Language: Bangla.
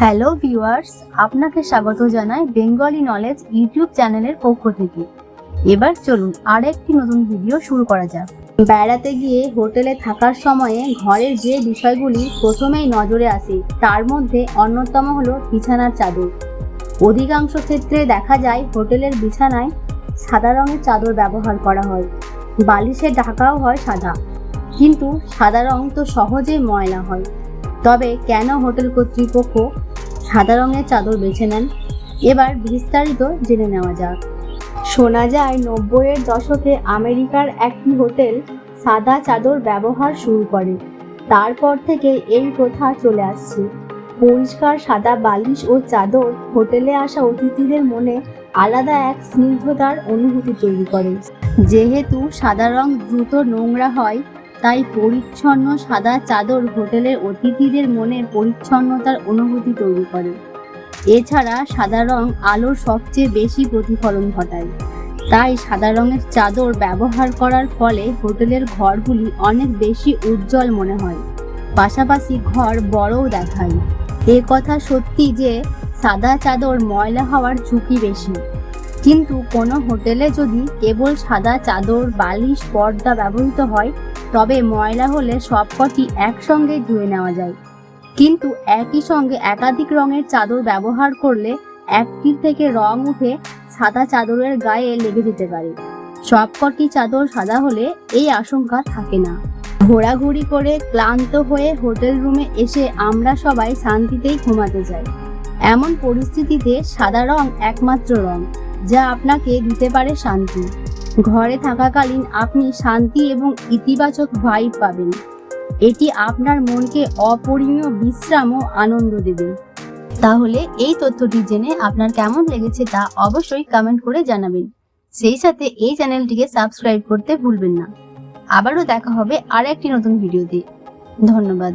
হ্যালো ভিউয়ার্স, আপনাকে স্বাগত জানাই বেঙ্গলি নলেজ ইউটিউব চ্যানেলের পক্ষ থেকে। এবার চলুন আর একটি নতুন ভিডিও শুরু করা যাক। বেড়াতে গিয়ে হোটেলে থাকার সময়ে ঘরের যে বিষয়গুলি প্রথমেই নজরে আসে, তার মধ্যে অন্যতম হলো বিছানার চাদর। অধিকাংশ ক্ষেত্রে দেখা যায় হোটেলের বিছানায় সাদা রঙের চাদর ব্যবহার করা হয়। বালিশের ঢাকাও হয় সাদা। কিন্তু সাদা রং তো সহজেই ময়লা হয়। তবে কেন হোটেল কর্তৃপক্ষ সাদা রঙের চাদর বেছে নেন? এবার বিস্তারিত জেনে নেওয়া যাক। শোনা যায়, নব্বইয়ের দশকে আমেরিকার একটি হোটেল সাদা চাদর ব্যবহার শুরু করে। তারপর থেকে এই প্রথা চলে আসছে। পরিষ্কার সাদা বালিশ ও চাদর হোটেলে আসা অতিথিদের মনে আলাদা এক স্নিগ্ধতার অনুভূতি তৈরি করে। যেহেতু সাদা রং দ্রুত নোংরা হয় তাই পরিচ্ছন্ন সাদা চাদর হোটেলের অতিথিদের মনে পরিচ্ছন্নতার অনুভূতি তৈরি করে। এছাড়া সাদা রং আলোর সবচেয়ে বেশি প্রতিফলন ঘটায়। তাই সাদা রঙের চাদর ব্যবহার করার ফলে হোটেলের ঘরগুলি অনেক বেশি উজ্জ্বল মনে হয়। পাশাপাশি ঘর বড়ও দেখায়। এ কথা সত্যি যে, সাদা চাদর ময়লা হওয়ার ঝুঁকি বেশি। কিন্তু কোনো হোটেলে যদি কেবল সাদা চাদর, বালিশ, পর্দা ব্যবহৃত হয় তবে ময়লা হলে সবকটি একসঙ্গে ধুয়ে নেওয়া যায়। কিন্তু একই সঙ্গে একাধিক রঙের চাদর ব্যবহার করলে একটির থেকে রং উঠে সাদা চাদরের গায়ে লেগে যেতে পারে। সবকটি চাদর সাদা হলে এই আশঙ্কা থাকে না। ঘোরাঘুরি করে ক্লান্ত হয়ে হোটেল রুমে এসে আমরা সবাই শান্তিতেই ঘুমাতে যাই। এমন পরিস্থিতিতে সাদা রং একমাত্র রং, যা আপনাকে দিতে পারে শান্তি। ঘরে থাকাকালীন আপনি শান্তি এবং ইতিবাচক ভাইব পাবেন। এটি আপনার মনকে অপরিমেয় বিশ্রাম ও আনন্দ দেবে। তাহলে এই তথ্যটি জেনে আপনার কেমন লেগেছে তা অবশ্যই কমেন্ট করে জানাবেন। সেই সাথে এই চ্যানেলটিকে সাবস্ক্রাইব করতে ভুলবেন না। আবারও দেখা হবে আর একটি নতুন ভিডিওতে ধন্যবাদ।